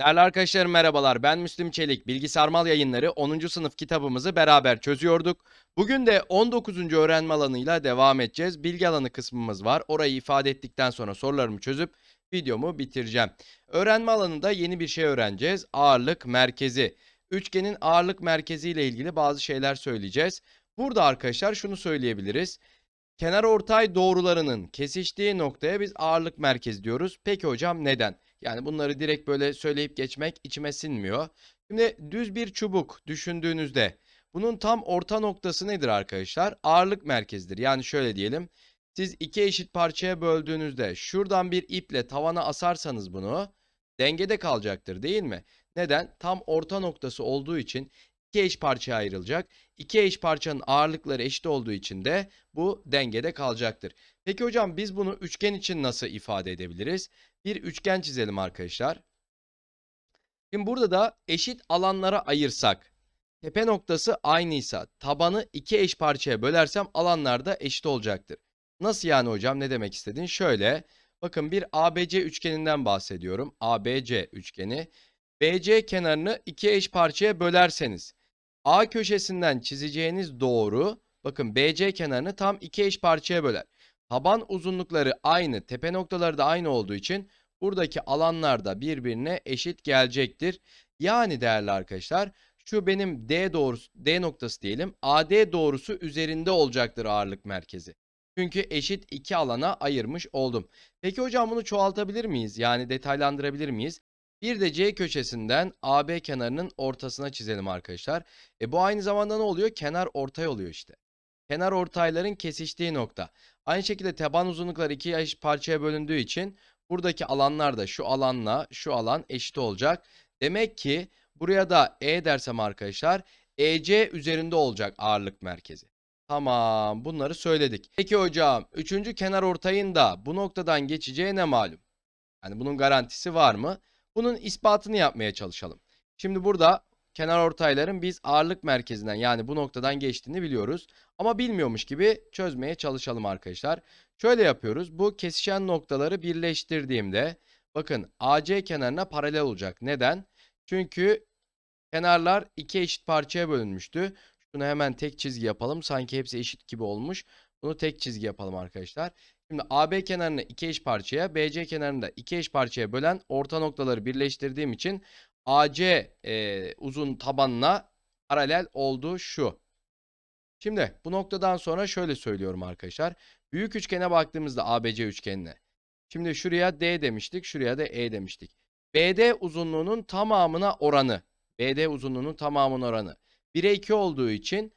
Değerli arkadaşlarım merhabalar. Ben Müslüm Çelik. Bilgisarmal yayınları 10. sınıf kitabımızı beraber çözüyorduk. Bugün de 19. öğrenme alanıyla devam edeceğiz. Bilgi alanı kısmımız var. Orayı ifade ettikten sonra sorularımı çözüp videomu bitireceğim. Öğrenme alanında yeni bir şey öğreneceğiz. Ağırlık merkezi. Üçgenin ağırlık merkezi ile ilgili bazı şeyler söyleyeceğiz. Burada arkadaşlar şunu söyleyebiliriz. Kenar ortay doğrularının kesiştiği noktaya biz ağırlık merkezi diyoruz. Peki hocam neden? Yani bunları direkt böyle söyleyip geçmek içime sinmiyor. Şimdi düz bir çubuk düşündüğünüzde bunun tam orta noktası nedir arkadaşlar? Ağırlık merkezidir. Yani şöyle diyelim. Siz iki eşit parçaya böldüğünüzde şuradan bir iple tavana asarsanız bunu dengede kalacaktır değil mi? Neden? Tam orta noktası olduğu için iki eş parçaya ayrılacak. İki eş parçanın ağırlıkları eşit olduğu için de bu dengede kalacaktır. Peki hocam biz bunu üçgen için nasıl ifade edebiliriz? Bir üçgen çizelim arkadaşlar. Şimdi burada da eşit alanlara ayırsak, tepe noktası aynıysa tabanı iki eş parçaya bölersem alanlar da eşit olacaktır. Nasıl yani hocam ne demek istedin? Şöyle bakın bir ABC üçgeninden bahsediyorum. ABC üçgeni. BC kenarını iki eş parçaya bölerseniz A köşesinden çizeceğiniz doğru bakın BC kenarını tam iki eş parçaya böler. Taban uzunlukları aynı, tepe noktaları da aynı olduğu için buradaki alanlar da birbirine eşit gelecektir. Yani değerli arkadaşlar şu benim D doğrusu D noktası diyelim. AD doğrusu üzerinde olacaktır ağırlık merkezi. Çünkü eşit iki alana ayırmış oldum. Peki hocam bunu çoğaltabilir miyiz? Yani detaylandırabilir miyiz? Bir de C köşesinden AB kenarının ortasına çizelim arkadaşlar. E bu aynı zamanda ne oluyor? Kenar ortay oluyor işte. Kenar ortayların kesiştiği nokta. Aynı şekilde taban uzunlukları iki parçaya bölündüğü için buradaki alanlar da şu alanla şu alan eşit olacak. Demek ki buraya da E dersem arkadaşlar EC üzerinde olacak ağırlık merkezi. Tamam bunları söyledik. Peki hocam üçüncü kenar ortayın da bu noktadan geçeceği ne malum? Yani bunun garantisi var mı? Bunun ispatını yapmaya çalışalım. Şimdi burada kenar ortayların biz ağırlık merkezinden yani bu noktadan geçtiğini biliyoruz. Ama bilmiyormuş gibi çözmeye çalışalım arkadaşlar. Şöyle yapıyoruz. Bu kesişen noktaları birleştirdiğimde bakın AC kenarına paralel olacak. Neden? Çünkü kenarlar iki eşit parçaya bölünmüştü. Şunu hemen tek çizgi yapalım. Sanki hepsi eşit gibi olmuş. Bunu tek çizgi yapalım arkadaşlar. Şimdi AB kenarını iki eş parçaya, BC kenarını da iki eş parçaya bölen orta noktaları birleştirdiğim için AC e, uzun tabanına paralel olduğu şu. Şimdi bu noktadan sonra şöyle söylüyorum arkadaşlar. Büyük üçgene baktığımızda ABC üçgenine. Şimdi şuraya D demiştik, şuraya da E demiştik. BD uzunluğunun tamamına oranı. BD uzunluğunun tamamının oranı. 1'e 2 olduğu için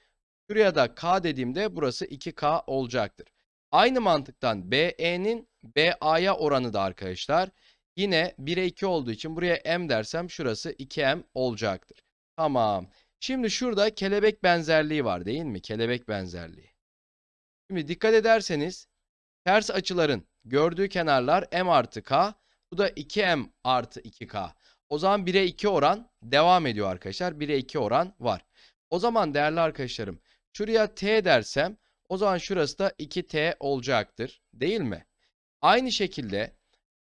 şuraya da K dediğimde burası 2K olacaktır. Aynı mantıktan BE'nin BA'ya oranı da arkadaşlar. Yine 1'e 2 olduğu için buraya M dersem şurası 2M olacaktır. Tamam. Şimdi şurada kelebek benzerliği var değil mi? Kelebek benzerliği. Şimdi dikkat ederseniz ters açıların gördüğü kenarlar M artı K. Bu da 2M artı 2K. O zaman 1'e 2 oran devam ediyor arkadaşlar. 1'e 2 oran var. O zaman değerli arkadaşlarım şuraya T dersem o zaman şurası da 2T olacaktır. Değil mi? Aynı şekilde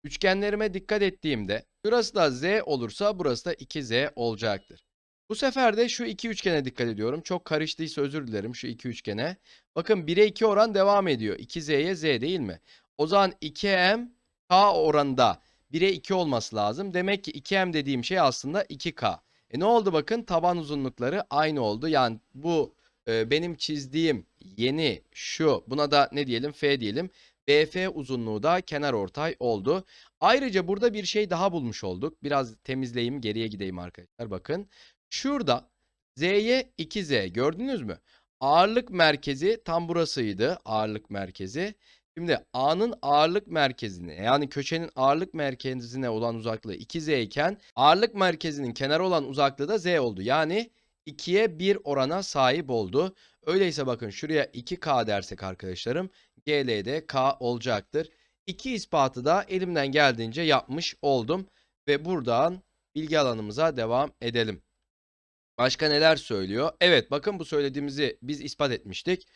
üçgenlerime dikkat ettiğimde şurası da Z olursa burası da 2Z olacaktır. Bu sefer de şu iki üçgene dikkat ediyorum. Çok karıştıysa özür dilerim şu iki üçgene. Bakın 1'e 2 oran devam ediyor. 2Z'ye Z değil mi? O zaman 2M K oranında 1'e 2 olması lazım. Demek ki 2M dediğim şey aslında 2K. E ne oldu bakın taban uzunlukları aynı oldu. Yani bu e, benim çizdiğim yeni şu buna da ne diyelim F diyelim. BF uzunluğu da kenar ortay oldu. Ayrıca burada bir şey daha bulmuş olduk. Biraz temizleyeyim geriye gideyim arkadaşlar bakın. Şurada Z'ye 2Z gördünüz mü? Ağırlık merkezi tam burasıydı ağırlık merkezi. Şimdi A'nın ağırlık merkezine yani köşenin ağırlık merkezine olan uzaklığı 2Z iken ağırlık merkezinin kenara olan uzaklığı da Z oldu. Yani 2'ye 1 orana sahip oldu. Öyleyse bakın şuraya 2K dersek arkadaşlarım GL'de K olacaktır. İki ispatı da elimden geldiğince yapmış oldum. Ve buradan bilgi alanımıza devam edelim. Başka neler söylüyor? Evet bakın bu söylediğimizi biz ispat etmiştik.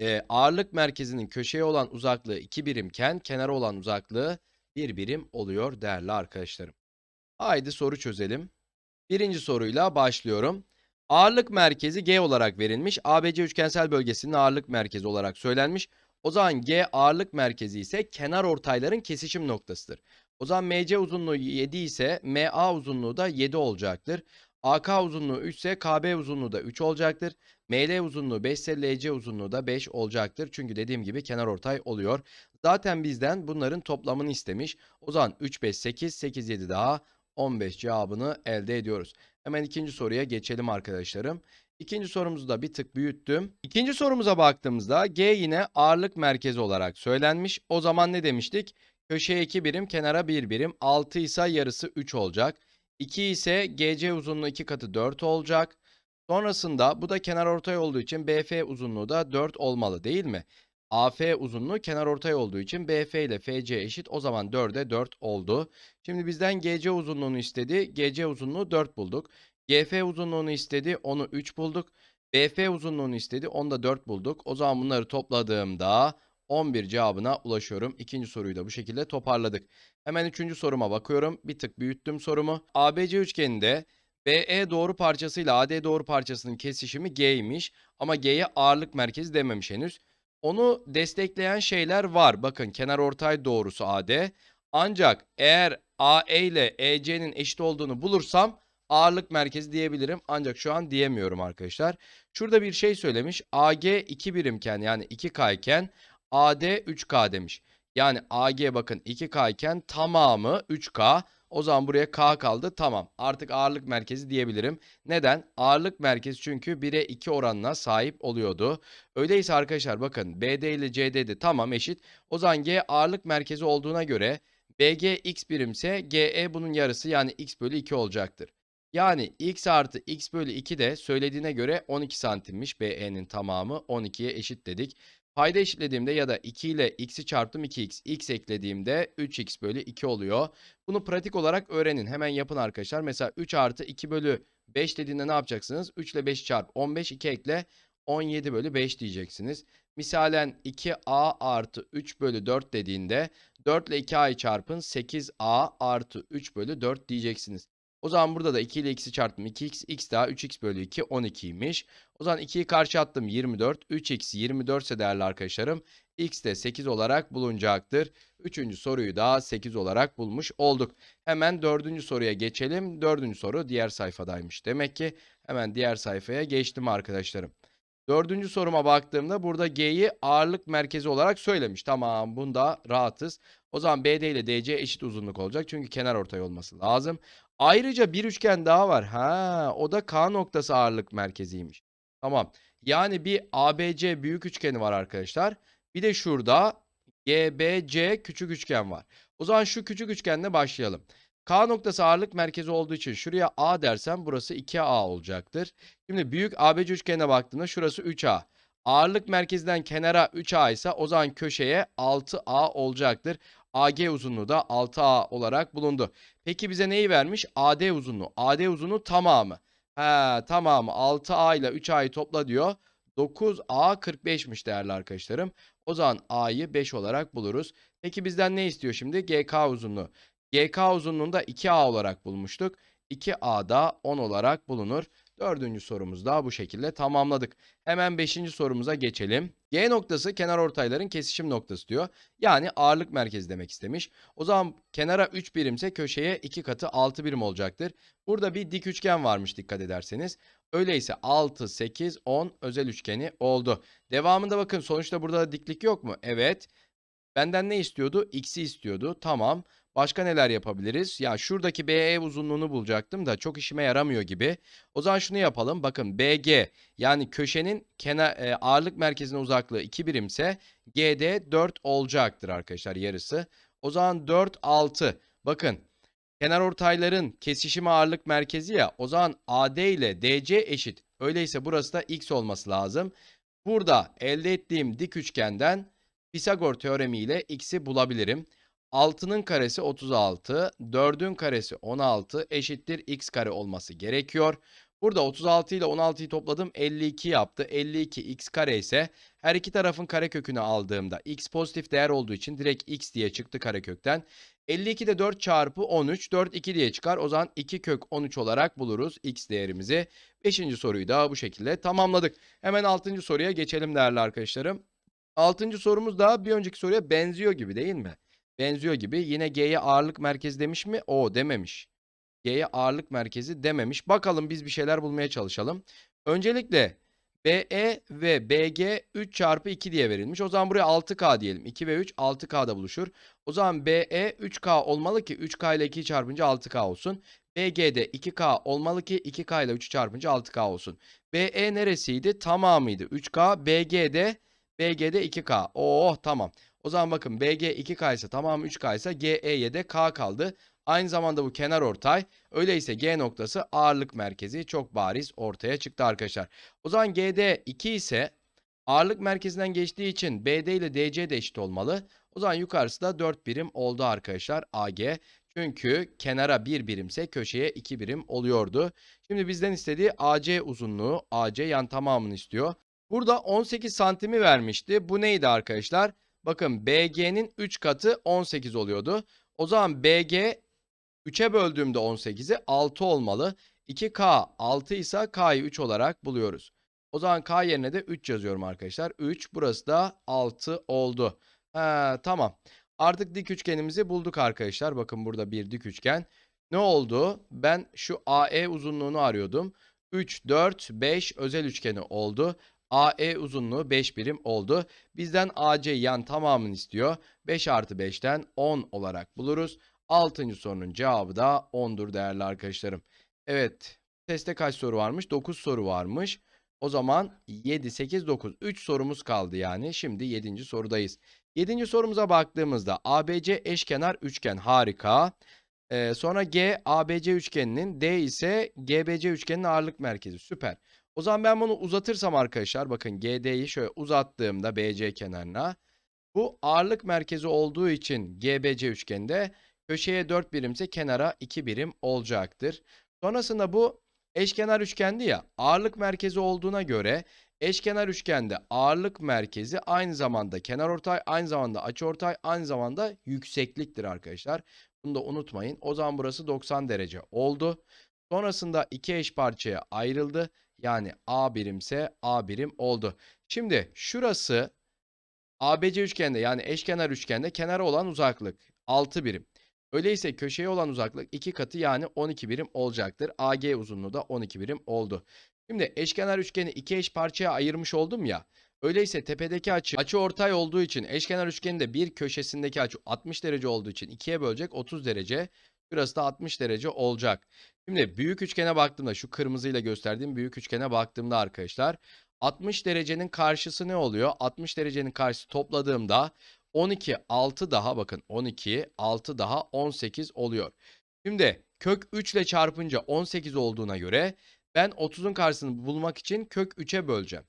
Ee, ağırlık merkezinin köşeye olan uzaklığı 2 birimken kenara olan uzaklığı 1 birim oluyor değerli arkadaşlarım. Haydi soru çözelim. Birinci soruyla başlıyorum. Ağırlık merkezi G olarak verilmiş. ABC üçgensel bölgesinin ağırlık merkezi olarak söylenmiş. O zaman G ağırlık merkezi ise kenar ortayların kesişim noktasıdır. O zaman MC uzunluğu 7 ise MA uzunluğu da 7 olacaktır. AK uzunluğu 3 ise KB uzunluğu da 3 olacaktır. ML uzunluğu 5 ise LC uzunluğu da 5 olacaktır. Çünkü dediğim gibi kenar ortay oluyor. Zaten bizden bunların toplamını istemiş. O zaman 3, 5, 8, 8, 7 daha 15 cevabını elde ediyoruz. Hemen ikinci soruya geçelim arkadaşlarım. İkinci sorumuzu da bir tık büyüttüm. İkinci sorumuza baktığımızda G yine ağırlık merkezi olarak söylenmiş. O zaman ne demiştik? Köşeye 2 birim, kenara 1 birim. 6 ise yarısı 3 olacak. 2 ise GC uzunluğu 2 katı 4 olacak. Sonrasında bu da kenar ortay olduğu için BF uzunluğu da 4 olmalı değil mi? AF uzunluğu kenar ortay olduğu için BF ile FC eşit. O zaman 4'e 4 oldu. Şimdi bizden GC uzunluğunu istedi. GC uzunluğu 4 bulduk. GF uzunluğunu istedi. Onu 3 bulduk. BF uzunluğunu istedi. Onu da 4 bulduk. O zaman bunları topladığımda 11 cevabına ulaşıyorum. İkinci soruyu da bu şekilde toparladık. Hemen üçüncü soruma bakıyorum. Bir tık büyüttüm sorumu. ABC üçgeninde BE doğru parçasıyla AD doğru parçasının kesişimi G'ymiş. Ama G'ye ağırlık merkezi dememiş henüz. Onu destekleyen şeyler var. Bakın kenar ortay doğrusu AD. Ancak eğer AE ile EC'nin eşit olduğunu bulursam ağırlık merkezi diyebilirim. Ancak şu an diyemiyorum arkadaşlar. Şurada bir şey söylemiş. AG 2 birimken yani 2K iken AD 3K demiş. Yani AG bakın 2K iken tamamı 3K. O zaman buraya K kaldı. Tamam. Artık ağırlık merkezi diyebilirim. Neden? Ağırlık merkezi çünkü 1'e 2 oranına sahip oluyordu. Öyleyse arkadaşlar bakın BD ile CD de tamam eşit. O zaman G ağırlık merkezi olduğuna göre BG x birimse GE bunun yarısı yani x bölü 2 olacaktır. Yani x artı x bölü 2 de söylediğine göre 12 santimmiş BE'nin tamamı 12'ye eşit dedik. Payda eşitlediğimde ya da 2 ile x'i çarptım 2x. x eklediğimde 3x bölü 2 oluyor. Bunu pratik olarak öğrenin. Hemen yapın arkadaşlar. Mesela 3 artı 2 bölü 5 dediğinde ne yapacaksınız? 3 ile 5 çarp 15 2 ekle 17 bölü 5 diyeceksiniz. Misalen 2a artı 3 bölü 4 dediğinde 4 ile 2a'yı çarpın 8a artı 3 bölü 4 diyeceksiniz. O zaman burada da 2 ile x'i çarptım 2x, x daha 3x bölü 2 12'ymiş. O zaman 2'yi karşı attım 24, 3x 24 ise değerli arkadaşlarım x de 8 olarak bulunacaktır. Üçüncü soruyu da 8 olarak bulmuş olduk. Hemen dördüncü soruya geçelim. Dördüncü soru diğer sayfadaymış. Demek ki hemen diğer sayfaya geçtim arkadaşlarım. Dördüncü soruma baktığımda burada G'yi ağırlık merkezi olarak söylemiş. Tamam bunda rahatız. O zaman BD ile DC eşit uzunluk olacak. Çünkü kenar ortay olması lazım. Ayrıca bir üçgen daha var. Ha, o da K noktası ağırlık merkeziymiş. Tamam. Yani bir ABC büyük üçgeni var arkadaşlar. Bir de şurada GBC küçük üçgen var. O zaman şu küçük üçgenle başlayalım. K noktası ağırlık merkezi olduğu için şuraya A dersem burası 2A olacaktır. Şimdi büyük ABC üçgenine baktığımda şurası 3A. Ağırlık merkezinden kenara 3A ise o zaman köşeye 6A olacaktır. AG uzunluğu da 6A olarak bulundu. Peki bize neyi vermiş? AD uzunluğu. AD uzunluğu tamamı. He, tamamı 6A ile 3A'yı topla diyor. 9A 45'miş değerli arkadaşlarım. O zaman A'yı 5 olarak buluruz. Peki bizden ne istiyor şimdi? GK uzunluğu. GK uzunluğunda 2A olarak bulmuştuk. 2A da 10 olarak bulunur. Dördüncü sorumuzu da bu şekilde tamamladık. Hemen beşinci sorumuza geçelim. G noktası kenar ortayların kesişim noktası diyor. Yani ağırlık merkezi demek istemiş. O zaman kenara 3 birimse köşeye 2 katı 6 birim olacaktır. Burada bir dik üçgen varmış dikkat ederseniz. Öyleyse 6, 8, 10 özel üçgeni oldu. Devamında bakın sonuçta burada da diklik yok mu? Evet. Benden ne istiyordu? X'i istiyordu. Tamam. Başka neler yapabiliriz? Ya şuradaki BE uzunluğunu bulacaktım da çok işime yaramıyor gibi. O zaman şunu yapalım. Bakın BG yani köşenin kenar e, ağırlık merkezine uzaklığı 2 birimse GD 4 olacaktır arkadaşlar yarısı. O zaman 4 6. Bakın kenar ortayların kesişim ağırlık merkezi ya. O zaman AD ile DC eşit. Öyleyse burası da X olması lazım. Burada elde ettiğim dik üçgenden Pisagor teoremi ile x'i bulabilirim. 6'nın karesi 36, 4'ün karesi 16 eşittir x kare olması gerekiyor. Burada 36 ile 16'yı topladım 52 yaptı. 52 x kare ise her iki tarafın karekökünü aldığımda x pozitif değer olduğu için direkt x diye çıktı karekökten. 52 de 4 çarpı 13 4 2 diye çıkar. O zaman 2 kök 13 olarak buluruz x değerimizi. 5. soruyu da bu şekilde tamamladık. Hemen 6. soruya geçelim değerli arkadaşlarım. 6. sorumuz da bir önceki soruya benziyor gibi değil mi? Benziyor gibi. Yine G'ye ağırlık merkezi demiş mi? O dememiş. G'ye ağırlık merkezi dememiş. Bakalım biz bir şeyler bulmaya çalışalım. Öncelikle BE ve BG 3 çarpı 2 diye verilmiş. O zaman buraya 6K diyelim. 2 ve 3 6K'da buluşur. O zaman BE 3K olmalı ki 3K ile 2'yi çarpınca 6K olsun. BG'de 2K olmalı ki 2K ile 3'ü çarpınca 6K olsun. BE neresiydi? Tamamıydı. 3K. BG'de BG'de 2K. Oh tamam. O zaman bakın BG 2K ise tamamı 3K ise GE'ye de K kaldı. Aynı zamanda bu kenar ortay. Öyleyse G noktası ağırlık merkezi çok bariz ortaya çıktı arkadaşlar. O zaman GD 2 ise ağırlık merkezinden geçtiği için BD ile DC de eşit olmalı. O zaman yukarısı da 4 birim oldu arkadaşlar AG. Çünkü kenara 1 birimse köşeye 2 birim oluyordu. Şimdi bizden istediği AC uzunluğu. AC yan tamamını istiyor. Burada 18 santimi vermişti. Bu neydi arkadaşlar? Bakın BG'nin 3 katı 18 oluyordu. O zaman BG 3'e böldüğümde 18'i 6 olmalı. 2K 6 ise K'yı 3 olarak buluyoruz. O zaman K yerine de 3 yazıyorum arkadaşlar. 3 burası da 6 oldu. Ha, tamam. Artık dik üçgenimizi bulduk arkadaşlar. Bakın burada bir dik üçgen. Ne oldu? Ben şu AE uzunluğunu arıyordum. 3, 4, 5 özel üçgeni oldu. AE uzunluğu 5 birim oldu. Bizden AC yan tamamını istiyor. 5 artı 5'ten 10 olarak buluruz. 6. sorunun cevabı da 10'dur değerli arkadaşlarım. Evet. Testte kaç soru varmış? 9 soru varmış. O zaman 7, 8, 9. 3 sorumuz kaldı yani. Şimdi 7. sorudayız. 7. sorumuza baktığımızda ABC eşkenar üçgen harika. Ee, sonra G ABC üçgeninin D ise GBC üçgeninin ağırlık merkezi süper. O zaman ben bunu uzatırsam arkadaşlar bakın GD'yi şöyle uzattığımda BC kenarına bu ağırlık merkezi olduğu için GBC üçgende köşeye 4 birimse kenara 2 birim olacaktır. Sonrasında bu eşkenar üçgendi ya ağırlık merkezi olduğuna göre eşkenar üçgende ağırlık merkezi aynı zamanda kenarortay, aynı zamanda açıortay, aynı zamanda yüksekliktir arkadaşlar. Bunu da unutmayın. O zaman burası 90 derece oldu. Sonrasında iki eş parçaya ayrıldı. Yani A birimse A birim oldu. Şimdi şurası ABC üçgende yani eşkenar üçgende kenara olan uzaklık 6 birim. Öyleyse köşeye olan uzaklık 2 katı yani 12 birim olacaktır. AG uzunluğu da 12 birim oldu. Şimdi eşkenar üçgeni iki eş parçaya ayırmış oldum ya. Öyleyse tepedeki açı açı ortay olduğu için eşkenar üçgenin de bir köşesindeki açı 60 derece olduğu için ikiye bölecek 30 derece. Şurası da 60 derece olacak. Şimdi büyük üçgene baktığımda şu kırmızıyla gösterdiğim büyük üçgene baktığımda arkadaşlar 60 derecenin karşısı ne oluyor? 60 derecenin karşısı topladığımda 12 6 daha bakın 12 6 daha 18 oluyor. Şimdi kök 3 ile çarpınca 18 olduğuna göre ben 30'un karşısını bulmak için kök 3'e böleceğim.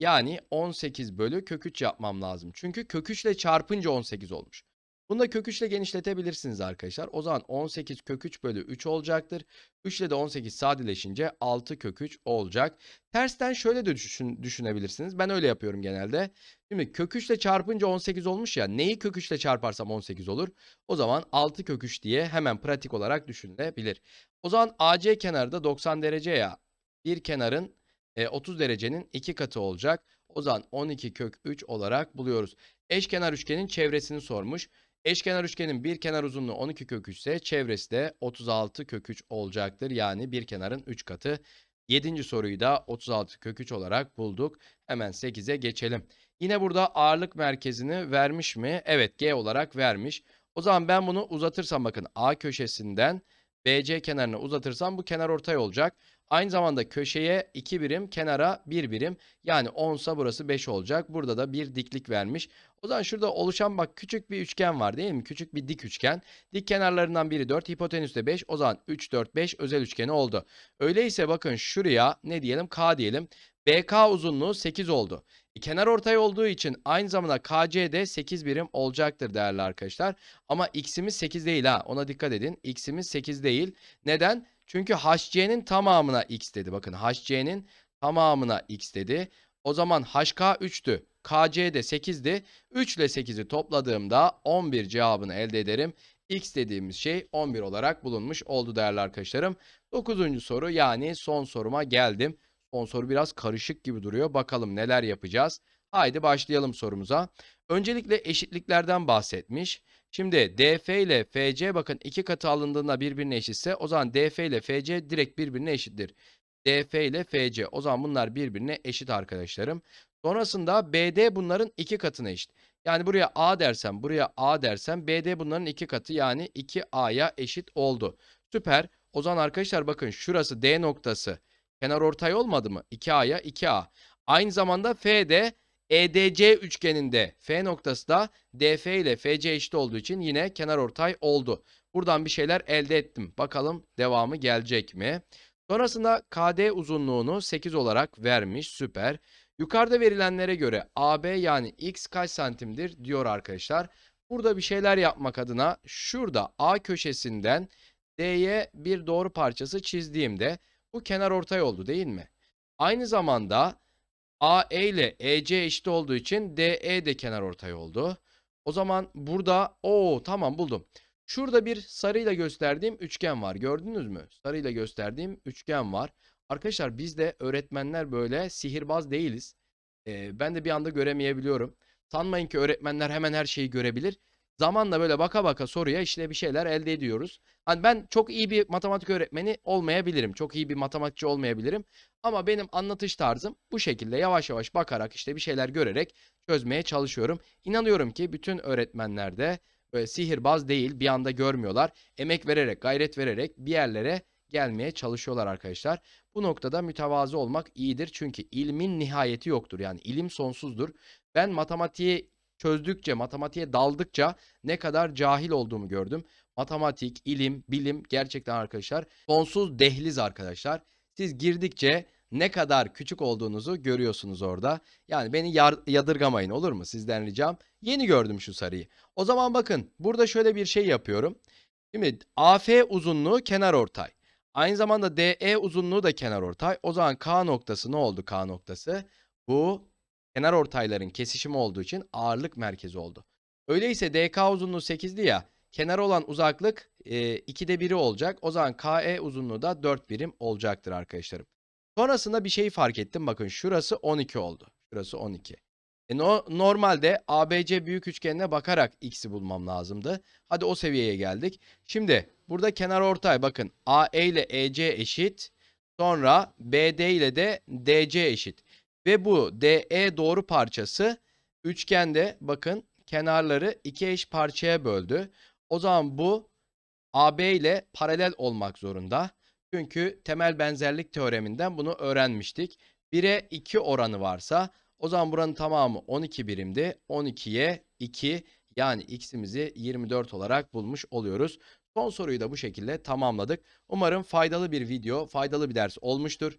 Yani 18 bölü kök 3 yapmam lazım. Çünkü kök 3 ile çarpınca 18 olmuş. Bunu da kök 3 ile genişletebilirsiniz arkadaşlar. O zaman 18 kök 3 bölü 3 olacaktır. 3 ile de 18 sadeleşince 6 kök 3 olacak. Tersten şöyle de düşün, düşünebilirsiniz. Ben öyle yapıyorum genelde. Şimdi kök 3 ile çarpınca 18 olmuş ya. Neyi kök 3 ile çarparsam 18 olur? O zaman 6 kök 3 diye hemen pratik olarak düşünülebilir. O zaman AC kenarı da 90 derece ya. Bir kenarın e, 30 derecenin 2 katı olacak. O zaman 12 kök 3 olarak buluyoruz. Eşkenar üçgenin çevresini sormuş. Eşkenar üçgenin bir kenar uzunluğu 12 kök 3 ise çevresi de 36 kök 3 olacaktır. Yani bir kenarın 3 katı. 7. soruyu da 36 kök 3 olarak bulduk. Hemen 8'e geçelim. Yine burada ağırlık merkezini vermiş mi? Evet G olarak vermiş. O zaman ben bunu uzatırsam bakın A köşesinden BC kenarına uzatırsam bu kenar ortay olacak. Aynı zamanda köşeye 2 birim, kenara 1 birim. Yani 10 ise burası 5 olacak. Burada da bir diklik vermiş. O zaman şurada oluşan bak küçük bir üçgen var değil mi? Küçük bir dik üçgen. Dik kenarlarından biri 4, hipotenüs de 5. O zaman 3, 4, 5 özel üçgeni oldu. Öyleyse bakın şuraya ne diyelim? K diyelim. BK uzunluğu 8 oldu. E, kenar ortay olduğu için aynı zamanda KC de 8 birim olacaktır değerli arkadaşlar. Ama x'imiz 8 değil ha. Ona dikkat edin. X'imiz 8 değil. Neden? Çünkü HC'nin tamamına x dedi. Bakın HC'nin tamamına x dedi. O zaman HK 3'tü. KC de 8'di. 3 ile 8'i topladığımda 11 cevabını elde ederim. X dediğimiz şey 11 olarak bulunmuş oldu değerli arkadaşlarım. 9. soru yani son soruma geldim. Son soru biraz karışık gibi duruyor. Bakalım neler yapacağız. Haydi başlayalım sorumuza. Öncelikle eşitliklerden bahsetmiş. Şimdi DF ile FC bakın iki katı alındığında birbirine eşitse o zaman DF ile FC direkt birbirine eşittir. DF ile FC o zaman bunlar birbirine eşit arkadaşlarım. Sonrasında BD bunların iki katına eşit. Yani buraya A dersem buraya A dersem BD bunların iki katı yani 2A'ya eşit oldu. Süper. O zaman arkadaşlar bakın şurası D noktası. Kenar ortay olmadı mı? 2A'ya 2A. Aynı zamanda F'de EDC üçgeninde F noktası da DF ile FC eşit olduğu için yine kenar ortay oldu. Buradan bir şeyler elde ettim. Bakalım devamı gelecek mi? Sonrasında KD uzunluğunu 8 olarak vermiş. Süper. Yukarıda verilenlere göre AB yani x kaç santimdir diyor arkadaşlar. Burada bir şeyler yapmak adına şurada A köşesinden D'ye bir doğru parçası çizdiğimde bu kenar ortay oldu değil mi? Aynı zamanda AE ile EC eşit olduğu için DE de kenar ortay oldu. O zaman burada o tamam buldum. Şurada bir sarıyla gösterdiğim üçgen var. Gördünüz mü? Sarıyla gösterdiğim üçgen var. Arkadaşlar biz de öğretmenler böyle sihirbaz değiliz. Ee, ben de bir anda göremeyebiliyorum. Sanmayın ki öğretmenler hemen her şeyi görebilir. Zamanla böyle baka baka soruya işte bir şeyler elde ediyoruz. Hani ben çok iyi bir matematik öğretmeni olmayabilirim. Çok iyi bir matematikçi olmayabilirim. Ama benim anlatış tarzım bu şekilde yavaş yavaş bakarak işte bir şeyler görerek çözmeye çalışıyorum. İnanıyorum ki bütün öğretmenler de böyle sihirbaz değil bir anda görmüyorlar. Emek vererek, gayret vererek bir yerlere gelmeye çalışıyorlar arkadaşlar. Bu noktada mütevazı olmak iyidir. Çünkü ilmin nihayeti yoktur. Yani ilim sonsuzdur. Ben matematiği çözdükçe, matematiğe daldıkça ne kadar cahil olduğumu gördüm. Matematik, ilim, bilim gerçekten arkadaşlar sonsuz dehliz arkadaşlar. Siz girdikçe ne kadar küçük olduğunuzu görüyorsunuz orada. Yani beni yadırgamayın olur mu? Sizden ricam. Yeni gördüm şu sarıyı. O zaman bakın burada şöyle bir şey yapıyorum. Şimdi AF uzunluğu kenar ortay. Aynı zamanda DE uzunluğu da kenar ortay. O zaman K noktası ne oldu K noktası? Bu kenar ortayların kesişimi olduğu için ağırlık merkezi oldu. Öyleyse DK uzunluğu 8'di ya. Kenar olan uzaklık e, 2'de 1'i olacak. O zaman KE uzunluğu da 4 birim olacaktır arkadaşlarım. Sonrasında bir şey fark ettim. Bakın şurası 12 oldu. Şurası 12. E no- normalde ABC büyük üçgenine bakarak x'i bulmam lazımdı. Hadi o seviyeye geldik. Şimdi burada kenar ortay bakın AE ile EC eşit. Sonra BD ile de DC eşit. Ve bu DE doğru parçası üçgende bakın kenarları iki eş parçaya böldü. O zaman bu AB ile paralel olmak zorunda. Çünkü temel benzerlik teoreminden bunu öğrenmiştik. 1'e 2 oranı varsa o zaman buranın tamamı 12 birimdi. 12'ye 2 yani x'imizi 24 olarak bulmuş oluyoruz. Son soruyu da bu şekilde tamamladık. Umarım faydalı bir video, faydalı bir ders olmuştur.